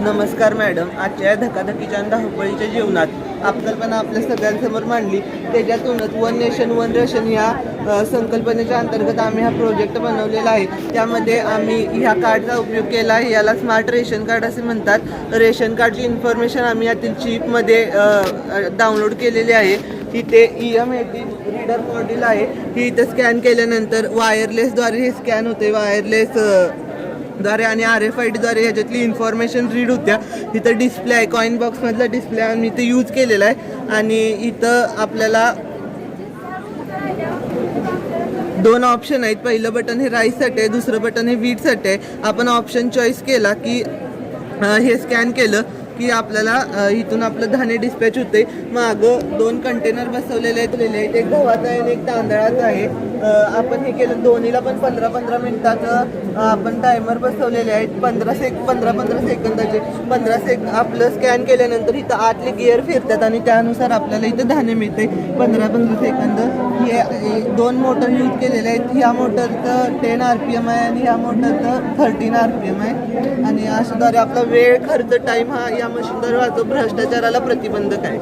नमस्कार मॅडम आजच्या धकाधकीच्या आणि धावपळीच्या जीवनात आपकल्पना आपल्या सगळ्यांसमोर मांडली. त्याच्यातूनच वन नेशन वन रेशन ह्या संकल्पनेच्या अंतर्गत आम्ही हा प्रोजेक्ट बनवलेला आहे. त्यामध्ये आम्ही ह्या कार्डचा उपयोग केला आहे. याला स्मार्ट रेशन कार्ड असे म्हणतात. रेशन कार्डची इन्फॉर्मेशन आम्ही यातील चिपमध्ये डाउनलोड केलेली आहे. इथे E M eighty reader module आहे. ही इथं स्कॅन केल्यानंतर वायरलेसद्वारे हे स्कॅन होते. वायरलेस द्वारे आणि आर एफ आय डीद्वारे ह्याच्यातली इन्फॉर्मेशन रीड होत्या. इथं डिस्प्ले आहे. कॉईन बॉक्समधला डिस्प्ले आम्ही इथं यूज केलेला आहे. आणि इथं आपल्याला दोन ऑप्शन आहेत. पहिलं बटन हे राईससाठी आहे. दुसरं बटन हे वीटसाठी आहे. आपण ऑप्शन चॉईस केला की हे स्कॅन केलं. की आपल्याला इथून आपलं धान्य डिस्पॅच होते मागं दोन कंटेनर बसवलेले आहेत लिहिले आहेत. एक गव्हाचं आहे आणि एक तांदळाचं आहे. आपण हे केलं दोन्हीला पण पंधरा पंधरा मिनिटाचं आपण टायमर बसवलेले आहेत. पंधरा सेक पंधरा पंधरा सेकंदाचे. पंधरा सेक आपलं स्कॅन केल्यानंतर इथं आतले गिअर फिरतात आणि त्यानुसार आपल्याला इथं धान्य मिळते पंधरा पंधरा सेकंद. हे हे दोन मोटर यूज केलेले आहेत. ह्या मोटरचं टेन आर पी एम आहे आणि ह्या मोटरचं थर्टीन आर पी एम आहे. आणि अशाद्वारे आपला वेळ खर्च टाईम हा या मशीनद्वारे वाचतो भ्रष्टाचाराला प्रतिबंधक आहे.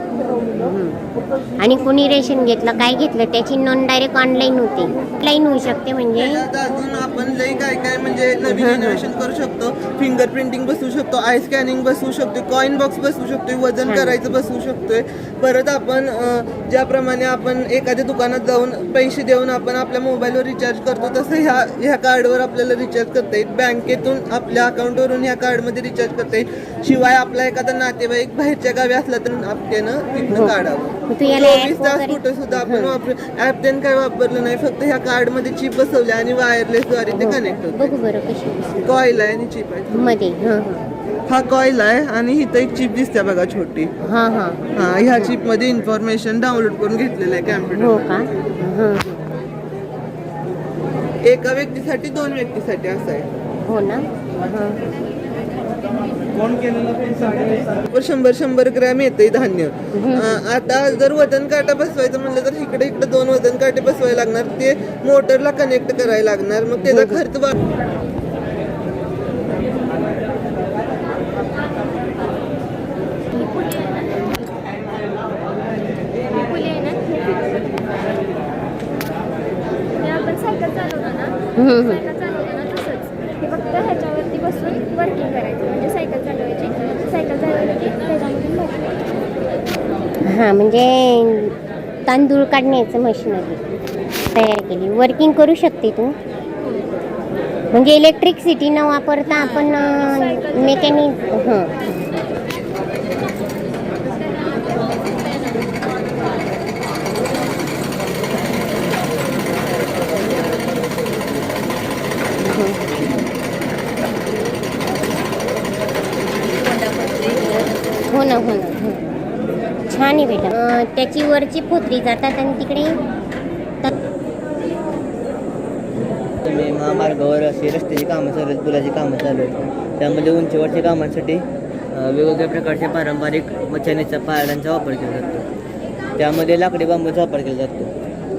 आणि कुणी रेशन घेतलं काय घेतलं त्याची नोंद डायरेक्ट ऑनलाईन होते. ऑनलाईन होऊ शकते म्हणजे. अजून आपण लई काय काय म्हणजे नवीन इनोव्हेशन करू शकतो. फिंगर प्रिंटिंग बसवू शकतो आय स्कॅनिंग बसवू शकतो कॉइन बॉक्स बसवू शकतोय वजन करायचं बसवू शकतोय. परत आपण अं, ज्याप्रमाणे आपण एखाद्या दुकानात जाऊन पैसे देऊन आपण आपल्या मोबाईलवर रिचार्ज करतो तसं ह्या ह्या कार्डवर आपल्याला रिचार्ज करता येईल. बँकेतून आपल्या अकाउंटवरून ह्या कार्डमध्ये रिचार्ज करता येईल. शिवाय आपला एखादा नातेवाईक बाहेरच्या गावी असला तर आपल्यानं तिथनं काढावं. तू याला चोवीस app तास वगैरे- कुठे सुद्धा आपण वापर ऍप त्यांनी काय वापरलं नाही फक्त ह्या कार्डमध्ये चिप बसवल्या आणि वायरलेस द्वारे ते कनेक्ट होतं. बघू बरं कशी कॉईल आहे आणि चिप आहे. मध्ये हां हा. कॉईल आहे आणि इथं एक चिप दिसते बघा छोटी. हां हां. हा ह्या चिपमध्ये इन्फॉर्मेशन डाउनलोड करून घेतलेलं आहे हो कॅम्प्युटर का? हां. एका व्यक्तीसाठी दोन व्यक्तीसाठी असं आहे. हो ना? हां. शंभर शंभर ग्रॅम येते धान्य. आता जर वजन काटा बसवायचं म्हणलं तर इकडे इकडे दोन वजन काटे बसवायला लागणार. ते मोटरला कनेक्ट करायला लागणार. मग त्याचा खर्च वाढ फुले आहे ना हे आपण सायकल चालवतो ना हम्म, हम्म. सायकल चालवतो ना तसंच हे फक्त ह्याच्यावरती बसून वर्किंग करायचं म्हणजे सायकल चालवायची सायकल चालवली की त्याच्यामधून बाहेर हां म्हणजे तांदूळ काढण्याचं मशीन तयार केली. वर्किंग करू शकते तू. म्हणजे इलेक्ट्रिसिटी न वापरता आपण मेकॅनिक हां ना हो ना हो. बेटा अं, त्याची वरची फोतरी जातात आणि तिकडे तुम्ही महामार्गावर असे रस्त्याची कामं चालू आहेत पुलाची कामं चालू आहेत. त्यामध्ये उंचीवरच्या कामांसाठी वेगवेगळ्या प्रकारच्या पारंपरिक मचानीच्या पारडांचा वापर केला जातो. त्यामध्ये लाकडी बांबूचा वापर केला जातो.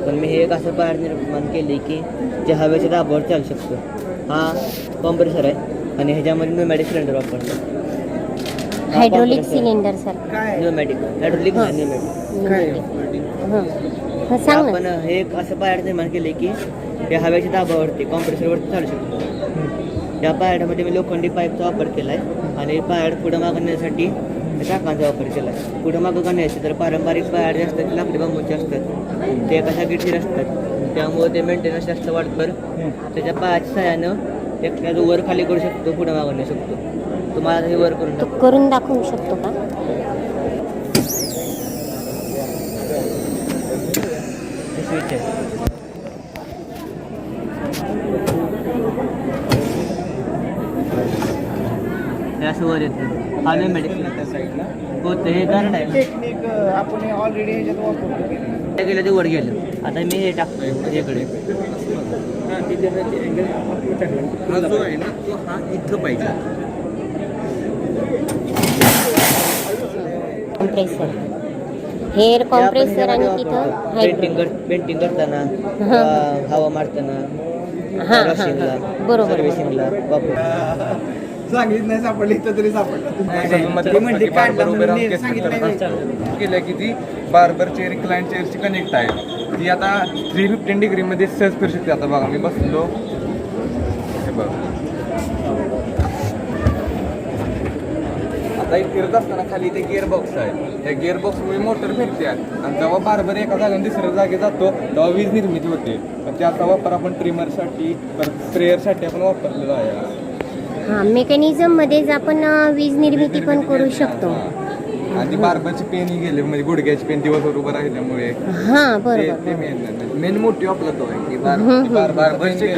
पण मी हे एक असं पारड निर्माण केले की जे हवेच्या दाबावर चालू शकतो. हा कॉम्प्रेसर आहे आणि ह्याच्यामध्ये न्यूमॅटिक सिलेंडर वापरतो hydraulic cylinder sir. Pneumatic hydraulic pneumatic हां. सांग आपण ना हे एक असं पायड निर्माण केले की या हवेच्या दाबावरती कॉम्प्रेसरवरती चालू शकतो. या पायडामध्ये मी लोखंडी पाईपचा वापर केला आहे आणि पायड पुढं मागं नेण्यासाठी टाकांचा वापर केला आहे पुढं मागं का न्यायचे? तर पारंपरिक पायड जे असतात ते लाकडी बांबूचे असतात. ते एका जागीचे असतात. त्यामुळे ते मेंटेनन्स जास्त वाढतं. त्याच्या पायाच्या सहाय्यानं एक त्याचं वर खाली करू शकतो पुढं मागं नेऊ शकतो. तुम्हाला हे वर करून तू करून दाखवू शकतो का? स्विच आहे. हे असं वर येतं. हा मेडिसिन हो ते हे कारण आहे. टेक्निक आपण ऑलरेडी ह्याच्यात वापरतो ते गेलं ते वर गेलं. आता मी हे टाकतोय ह्याकडे हा जो आहे ना तो हा इथं पाहिजे. कॉम्प्रेसर हेअर कॉम्प्रेसर आणि तिथं पेंटिंग कर पेंटिंग करताना हवा मारताना हां बरोबर सर्व्हिसिंगला वापर सांगितलं नाही सापडली तर तरी सापडलं. ती काढला म्हणून नाही, सांगितलं नाही. केलं की ती बार्बर चेअर क्लायंट चेअरची कनेक्ट आहे. ती आता थ्री फिफ्टीन डिग्रीमध्ये सहज फिरू शकते आता बघा मी बसलो. हे बघा. एक फिरत असताना खाली ते गिअर बॉक्स आहे. त्या गिअर बॉक्समुळे मोटर फिरते. आणि जेव्हा बार्बर एका जागेवर दुसऱ्या जागे जातो तेव्हा वीज निर्मिती होते. पण त्याचा वापर आपण ट्रिमरसाठी परत स्प्रेअरसाठी आपण वापरलेला आहे. हा मेकॅनिझम मध्येच आपण अं, वीज निर्मिती पण करू शकतो. आणि बार्बरची पेन ही गेली म्हणजे गुडघ्याची पेन दिवसभर उभं राहिल्यामुळे. हा बरोबर. ते मेन मेन मोठी आपला तो आहे की बार बार पाहिजे.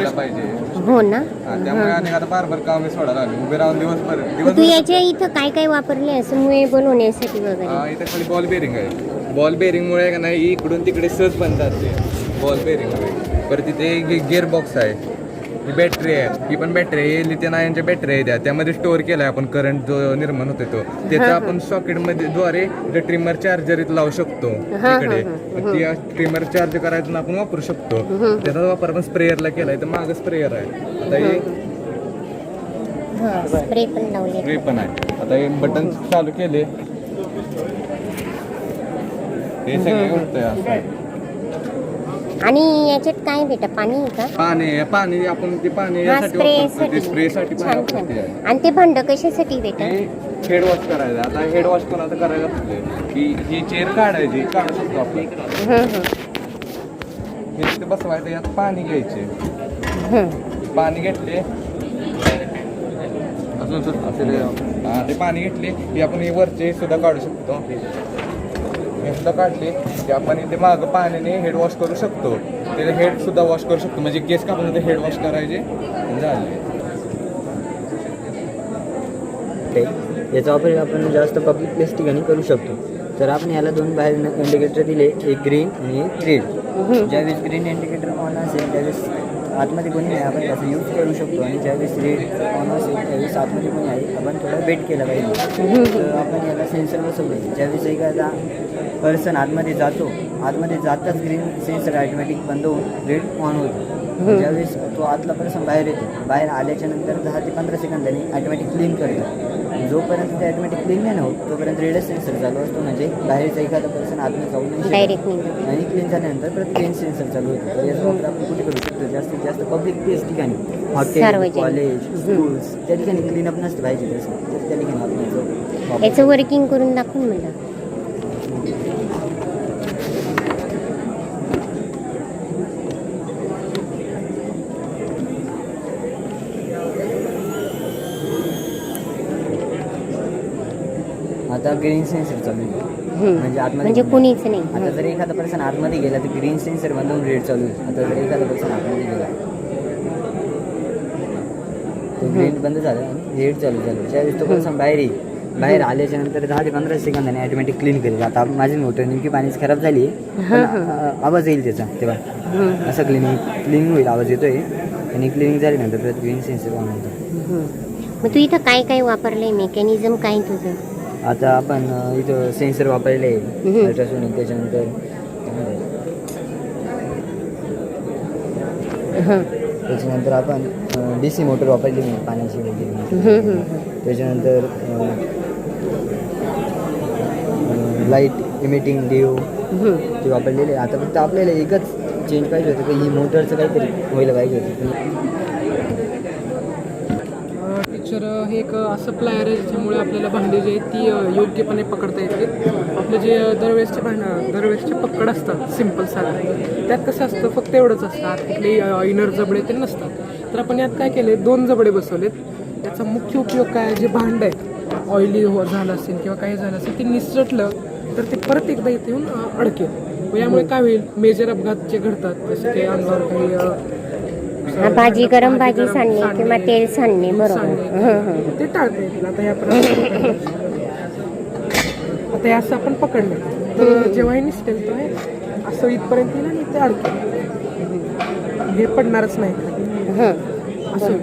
हो ना? हा, त्यामुळे अनेक आता बार्बर काम सोडायला लागले उभे राहून दिवसभर मग तू याच्या इथं काय काय वापरले असं मुळे बनवण्यासाठी वगैरे? हा, इथं खाली बॉल बेरिंग आहे. बॉल बेरिंगमुळे का नाही इकडून तिकडे सहज बनतात ते. बॉल बेरिंगमुळे परत तिथे गिअर बॉक्स आहे. ही बॅटरी आहे. ही पण बॅटरी आहे. लिथियन आयनच्या बॅटरी आहे त्या. त्यामध्ये स्टोअर केला आहे आपण करंट जो निर्माण होतो तो. त्याचा आपण सॉकेटमध्ये द्वारे ट्रिमर चार्जर इथं लावू शकतो. हा, तिकडे ती ट्रिमर चार्ज करायचं आपण वापरू शकतो. त्याचा वापर आपण स्प्रेअरला केलाय. तर मागं स्प्रेअर आहे. आता हे स्प्रे पण लावले. स्प्रे पण आहे. आता हे बटन चालू केले. हे सगळे उडतंय असं. आणि याच्यात काय बेटा पाणी आहे का? पाणी पाणी आपण ते पाणी हा यासाठी स्प्रे वापरतो. ते स्प्रेसाठी पाणी छान छान. वापरते आहे. आणि ते भांड कशासाठी बेटा हे हेड वॉश करायचं. आता हेड वॉश कोणाचं करायचं असलं की ही चेअर काढायची काढू शकतो आपण. हं, हं, हे तिथे बसवायचं यात पाणी घ्यायचे. हं. पाणी घेतले. अजून सुद्धा हा, ते पाणी घेतले. की आपण हे वरचे सुद्धा काढू शकतो. हे सुद्धा काढले. की आपण इथे मागं पाण्याने हेड वॉश करू शकतो. त्याचे हेड सुद्धा वॉश करू शकतो. म्हणजे केस कापून हेड वॉश करायचे. झाले. ते याचा वापर आपण जास्त पब्लिक प्लेस ठिकाणी करू शकतो. तर आपण याला दोन बाहेर इंडिकेटर दिले. एक ग्रीन आणि एक रेड ज्यावेळेस ग्रीन इंडिकेटर ऑन असेल त्यावेळेस आतमध्ये कोणी नाही आपण त्याचा यूज करू शकतो. आणि ज्यावेळेस रेड ऑन असेल त्यावेळेस आतमध्ये कोणी आहे आपण थोडा वेट केला पाहिजे. तर आपण याला सेन्सर बसवलं ज्यावेळेस एखादा पर्सन आतमध्ये जातो आतमध्ये जाताच ग्रीन सेन्सर ऑटोमॅटिक बंद होऊन रेड ऑन होतो. ज्यावेळेस तो आतला पर्सन बाहेर येतो बाहेर आल्याच्यानंतर दहा ते पंधरा सेकंदांनी ऑटोमॅटिक क्लीन करतो. जोपर्यंत ते ऑटोमॅटिक क्लीन नाही ना होत तोपर्यंत रेडच सेन्सर चालू असतो. म्हणजे बाहेरचा एखादा पर्सन आतमध्ये जाऊ नाही शकत. आणि क्लीन झाल्यानंतर परत ग्रीन सेन्सर चालू होतो. तर याचा वापर आपण कुठे करू शकतो? जास्तीत जास्त पब्लिक प्लेस ठिकाणी. हॉटेल. कॉलेज स्कूल्स त्या ठिकाणी क्लीनअप नसते पाहिजे तसं. तर त्या ठिकाणी आपण याचं वर्किंग करून दाखवून म्हणलं. आता ग्रीन सेन्सर चालू आहे. म्हणजे आतमध्ये म्हणजे कोणी- कुणीच नाही. आता जर एखादा पर्सन आतमध्ये गेला तर ग्रीन सेन्सर बंद होऊन रेड चालू आहे. आता जर एखादा पर्सन आतमध्ये गेला. तो ग्रीन बंद झाला रेड चालू झालं. ज्यावेळेस तो पर्सन बाहेर येईल बाहेर आल्याच्यानंतर दहा ते पंधरा सेकंदाने ऑटोमॅटिक क्लीन करेल. आता माझी मोटर नेमकी पाण्याची खराब झाली आवाज येईल त्याचा तेव्हा. असं क्लिनिंग क्लिनिंग होईल आवाज येतोय. आणि क्लिनिंग झाल्यानंतर परत ग्रीन सेन्सर ऑन होतं. मग तू इथं काय काय वापरलंय मेकॅनिझम काय तुझं? आता आपण इथं सेन्सर वापरले. अल्ट्रासोनिक त्याच्यानंतर. त्याच्यानंतर आपण डी सी मोटर वापरली मी पाण्याची वगैरे. त्याच्यानंतर लाइट इमिटिंग डिओ. ते वापरलेले आता फक्त आपल्याला एकच चेंज पाहिजे होतं की ही मोटरचं काहीतरी व्हायला पाहिजे होतं टीचर हे एक असं प्लायर आहे ज्याच्यामुळे आपल्याला भांडी जी आहेत ती योग्यपणे पकडता येते आपलं जे दरवेळेसचे भांड दरवेळेसचे पकड असतात सिंपल साधं. त्यात कसं असतं फक्त एवढंच असतं. आत इनर जबडे ते नसतात. तर आपण यात काय केले दोन जबडे बसवलेत. त्याचा मुख्य उपयोग काय आहे? जे भांड आहे ऑइली हो झालं असेल किंवा काही झालं असेल ते निसटलं तर ते परत एकदा इथे येऊन अडकेल. यामुळे काय होईल? मेजर अपघात जे घडतात जसं ते अंगावर काही भाजी गरम भाजी सांडणे किंवा तेल सांडणे बरोबर. सांडणे. ते टाळता येतील आता या हे असं आपण पकडलं. तर जेव्हा हे निसटेल तर असं इथपर्यंत येईल आणि ते अडकेल हे पडणारच नाही. हं. असं.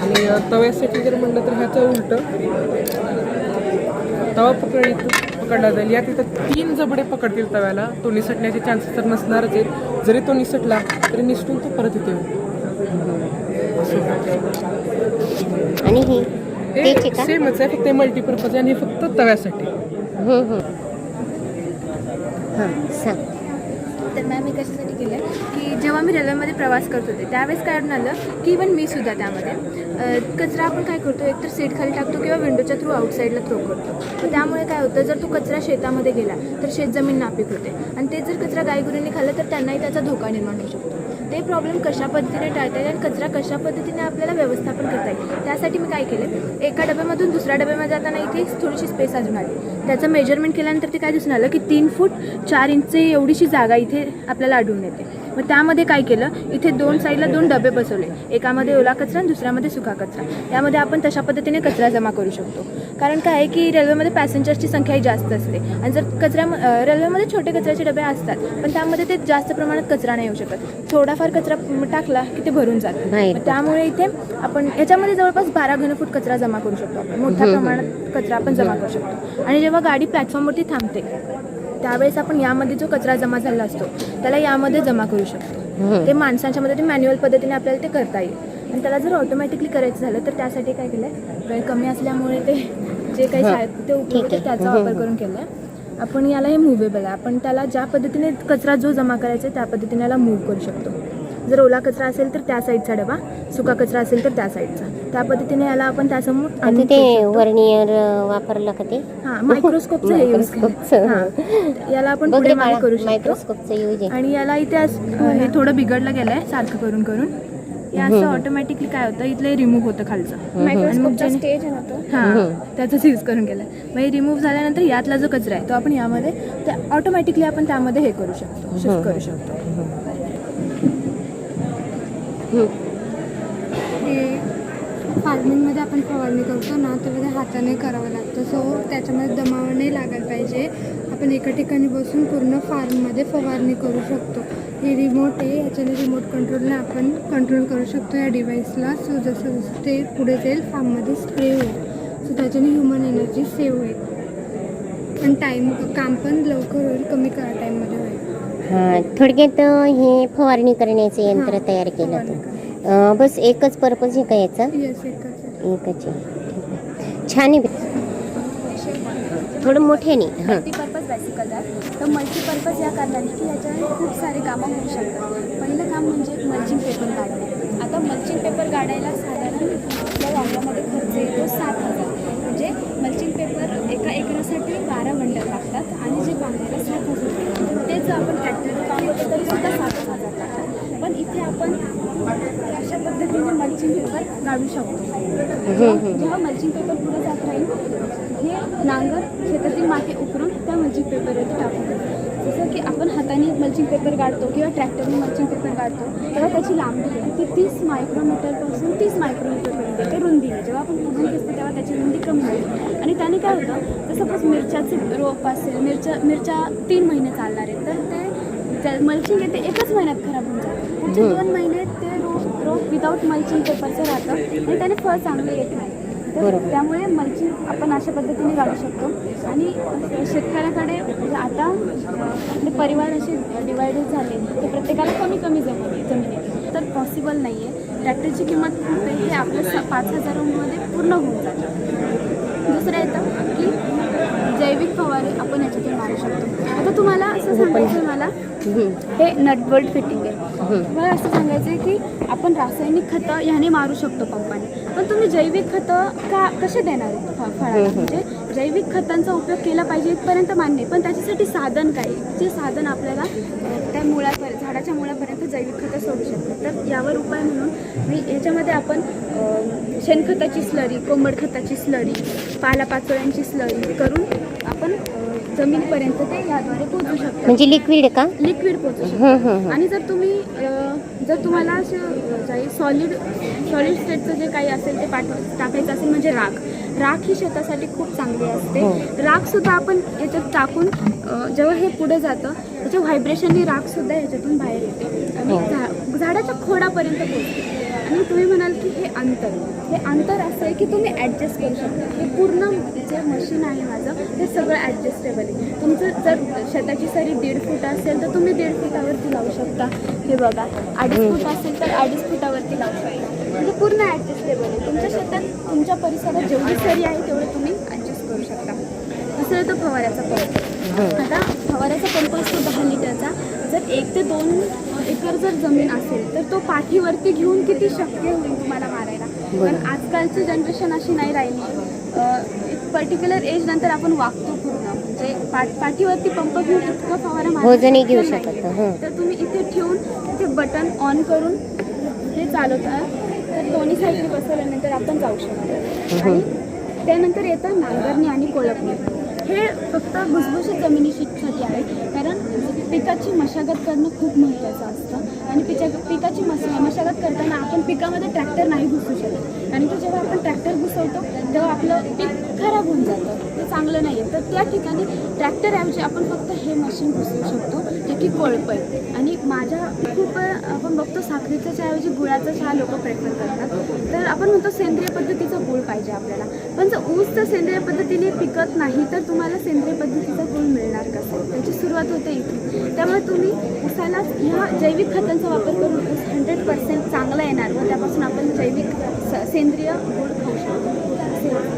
आणि तव्यासाठी जर म्हणलं तर ह्याचं उलट. तवा पकड पकडला जाईल. यात इथं तीन जबडे पकडतील तव्याला. तो निसटण्याचे चान्सेस तर नसणारच आहेत. जरी तो निसटला तरी निसटून तो परत इथे येईल आणि ही? का? सेमच आहे फक्त मल्टीपर्पज आहे आणि हे फक्त तव्यासाठी. हां सांग तर मॅम मी कशासाठी केलं की जेव्हा मी रेल्वेमध्ये प्रवास करत होते त्यावेळेस काय अडून आलं की इवन मी सुद्धा त्यामध्ये कचरा आपण काय करतो एकतर सीट खाली टाकतो किंवा विंडोच्या थ्रू आउटसाईडला थ्रो करतो. तर त्यामुळे काय होतं जर तो कचरा शेतामध्ये गेला तर शेतजमीन नापीक होते. आणि ते जर कचरा गायगुरींनी खाल्लं तर त्यांनाही त्याचा धोका निर्माण होऊ शकतो. ते प्रॉब्लेम कशा पद्धतीने टाळता येईल आणि कचरा कशा पद्धतीने आपल्याला व्यवस्थापन करता येईल त्यासाठी मी काय केलं एका डब्यामधून दुसऱ्या डब्यामध्ये जाताना इथे थोडीशी स्पेस अजून आली. त्याचं मेजरमेंट केल्यानंतर ते काय दिसून आलं की तीन फूट चार इंच एवढीशी जागा इथे आपल्याला आढळून येते. मग त्यामध्ये काय केलं? इथे दोन साईडला दोन डबे बसवले. एकामध्ये ओला कचरा आणि दुसऱ्यामध्ये सुका कचरा. त्यामध्ये आपण तशा पद्धतीने कचरा जमा करू शकतो. कारण काय आहे की रेल्वेमध्ये पॅसेंजर्सची संख्याही जास्त असते. आणि जर कचऱ्या अं, रेल्वेमध्ये छोटे कचऱ्याचे डबे असतात पण त्यामध्ये ते जास्त प्रमाणात कचरा नाही येऊ शकत. थोडाफार कचरा टाकला की ते भरून जातं. त्यामुळे इथे आपण याच्यामध्ये जवळपास बारा घनफूट कचरा जमा करू शकतो आपण. मोठ्या प्रमाणात कचरा आपण जमा करू शकतो. आणि जेव्हा गाडी प्लॅटफॉर्मवरती थांबते त्यावेळेस आपण यामध्ये जो कचरा जमा झाला असतो त्याला यामध्ये जमा करू शकतो. ते माणसांच्या मध्ये मॅन्युअल पद्धतीने आपल्याला ते करता येईल. आणि त्याला जर ऑटोमॅटिकली करायचं झालं तर त्यासाठी काय केलं वेळ कमी असल्यामुळे ते जे काही साहित्य उपयोग त्याचा वापर करून केलं आहे आपण याला हे मुव्हेबल आहे. आपण त्याला ज्या पद्धतीने कचरा जो जमा करायचा आहे त्या पद्धतीने याला मूव्ह करू शकतो. जर ओला कचरा असेल तर त्या साईडचा डबा सुका कचरा असेल तर त्या साईडचा त्या पद्धतीने याला आपण त्यासमोर ते. वर्नियर वापरलं का ते? हा मायक्रोस्कोपचं हे यूज. याला आपण पुढे मागे करू शकतो. मायक्रोस्कोपचं यूज आहे. आणि याला इथे हे थोडं बिघडलं गेलंय सारखं करून करून. हे असं ऑटोमॅटिकली काय होतं इथले रिमूव्ह होतं खालचं. आणि मग जेणे- स्टेज आहे ना तो. हा त्याचाच यूज करून केलाय मग हे रिमूव्ह झाल्यानंतर यातला जो कचरा आहे तो आपण यामध्ये ऑटोमॅटिकली आपण त्यामध्ये हे करू शकतो शिफ्ट करू शकतो. हो. हे. फार्मिंगमध्ये आपण फवारणी करतो ना तर ते हाताने करावं लागतं. सो त्याच्यामध्ये दमाव नाही लागायला पाहिजे. आपण एका ठिकाणी बसून पूर्ण फार्ममध्ये फवारणी करू शकतो. हे रिमोट आहे याच्याने रिमोट कंट्रोलने आपण कंट्रोल करू शकतो या डिव्हाइसला सो जसं जसं ते पुढे जाईल फार्ममध्ये स्प्रे होईल. सो त्याच्याने ह्युमन एनर्जी सेव्ह होईल. आणि टाईम काम पण लवकर होईल कमी करा टाईममध्ये होईल. हां थोडक्यात हे फवारणी करण्याचं यंत्र हां, तयार केलं तू बस एकच पर्पज आहे का याचा? एकच. आहे. छान आहे थोडं मोठ्याने हां. मल्टीपर्पज आहे. तर मल्टीपर्पज या कारणाने की याच्याने खूप सारे कामं होऊ शकतात. पहिलं काम म्हणजे मल्चिंग पेपर काढणे. आता मल्चिंग पेपर काढायला साधारण आपल्या वांग्यामध्ये खर्च येतो सात हजार म्हणजे मल्चिंग पेपर एका एकरासाठी बारा बंडल लागतात आणि जे बांधायला सात हजार लागतात. तेच जर आपण ट्रॅक्टरने बांधलं तरी सुद्धा सातच हजार लागतात पण इथे आपण अशा पद्धतीने मल्चिंग पेपर काढू शकतो. जेव्हा मल्चिंग पेपर पुढे जात राहील हे नांगर शेतातील माती उकरून त्या मल्चिंग पेपरवरती टाकून देतो. जसं की आपण हाताने मल्चिंग पेपर काढतो किंवा ट्रॅक्टरने मल्चिंग पेपर काढतो तेव्हा त्याची लांबी आहे. ती तीस मायक्रोमीटरपासून तीस मायक्रोमीटरपर्यंत येते रुंदीने जेव्हा आपण पुढून घेतो तेव्हा त्याची रुंदी कमी होते. आणि त्याने काय होतं जर सपोज मिरच्याचे रोप असेल मिरच्या मिरच्या तीन महिने चालणार आहेत तर ते मल्चिंग आहे ते एकच महिन्यात खराब होऊन जातं. पुढचे दोन महिने ते रोप विदाऊट मल्चिंग पेपरचं राहतं. आणि त्याने फळ चांगले येत नाही. तर. त्यामुळे मल्चिंग आपण अशा पद्धतीने काढू शकतो. आणि शेतकऱ्याकडे म्हणजे आता आपले परिवार असे डिवायडेड झाले तर प्रत्येकाला कमी कमी जमीन जमीन तर पॉसिबल नाही आहे ट्रॅक्टरची किंमत खूप आहे. हे आपलं स पाच हजारांमध्ये पूर्ण होऊन जातं. दुसरं येतं की जैविक फवारे आपण याच्यातून मारू शकतो. आता तुम्हाला असं सांगायचं आहे मला हे नटबोल्ट फिटिंग आहे. मला असं सांगायचं आहे की आपण रासायनिक खतं ह्याने मारू शकतो पंपाने. पण तुम्ही जैविक खतं का कसे देणार फळाला? म्हणजे जैविक खतांचा उपयोग केला पाहिजे इथपर्यंत मान्य. पण त्याच्यासाठी साधन काय? जे साधन आपल्याला त्या मुळापर्यंत झाडाच्या मुळापर्यंत जैविक खतं सोडू शकतो तर यावर उपाय म्हणून मी याच्यामध्ये आपण शेणखताची स्लरी कोंबड खताची स्लरी पालापाचोळ्यांची स्लरी करून आपण जमिनीपर्यंत ते याद्वारे पोहोचू शकतो म्हणजे लिक्विड का? लिक्विड पोहोचू शकतो. आणि जर तुम्ही जर तुम्हाला असे काही सॉलिड सॉलिड स्टेटचं जे काही असेल ते पाठ टाकायचं असेल म्हणजे राख. राख ही शेतासाठी खूप चांगली असते. हो. राख सुद्धा आपण याच्यात टाकून जेव्हा हे पुढे जातं त्याच्या व्हायब्रेशननी राख सुद्धा याच्यातून बाहेर येते. आणि हो. झाडाच्या खोडापर्यंत पोहोचते. आणि तुम्ही म्हणाल की हे अंतर. हे अंतर असं आहे की तुम्ही ॲडजस्ट करू शकता. हे पूर्ण जे मशीन आहे माझं ते सगळं ॲडजस्टेबल आहे. तुमचं जर शेताची सरी दीड फूट असेल तर तुम्ही दीड फुटावरती लावू शकता. हे बघा अडीच फूट असेल तर अडीच फुटावरती लावू शकता. म्हणजे पूर्ण ॲडजस्टेबल आहे. तुमच्या शेतात तुमच्या परिसरात जेवढी सरी आहे तेवढं तुम्ही ॲडजस्ट करू शकता. दुसरं येतो फवाऱ्याचा पंप. आता फवाऱ्याचा पंप असतो दहा लिटरचा. जर एक ते दोन एकर जर जमीन असेल तर तो पाठीवरती घेऊन किती शक्य होईल तुम्हाला मारायला? पण आजकालची जनरेशन अशी नाही राहिली. एक पर्टिक्युलर एज नंतर आपण वागतो पूर्ण. म्हणजे पाठ पाठीवरती पंप घेऊन इतकं फवारा वजनही घेऊ शकत. हं. तर तुम्ही इथे ठेवून ते बटन ऑन करून हे चालवता. तर दोन्ही साईडने बसवल्यानंतर आपण जाऊ शकतो. आणि त्यानंतर येतं नांगरणी आणि कोळपणी हे फक्त भुसभुशीत जमिनीसाठी आहे. पिकाची मशागत करणं खूप महत्त्वाचं असतं. आणि पिचा पिकाची मश मशागत करताना आपण पिकामध्ये ट्रॅक्टर नाही घुसू शकत. कारण की जेव्हा आपण ट्रॅक्टर घुसवतो तेव्हा आपलं पीक खराब होऊन जातं. ते चांगलं नाही आहे तर त्या ठिकाणी ट्रॅक्टरऐवजी आपण फक्त हे मशीन घुसवू शकतो जे की कोळप आहे आणि माझ्या खूप आपण बघतो साखरेच्या चहाऐवजी गुळाचा चहा लोक प्रेफर करतात. तर आपण म्हणतो सेंद्रिय पद्धतीचा गुळ पाहिजे आपल्याला. पण जर ऊस तर सेंद्रिय पद्धतीने पिकत नाही तर तुम्हाला सेंद्रिय पद्धतीचा गुळ मिळणार कसं? त्याची सुरुवात होते इथून त्यामुळे तुम्ही ऊसाला ह्या जैविक खतांचा वापर करून ऊस हंड्रेड पर्सेंट चांगला येणार व त्यापासून आपण जैविक स- सेंद्रिय गुळ खाऊ शकतो.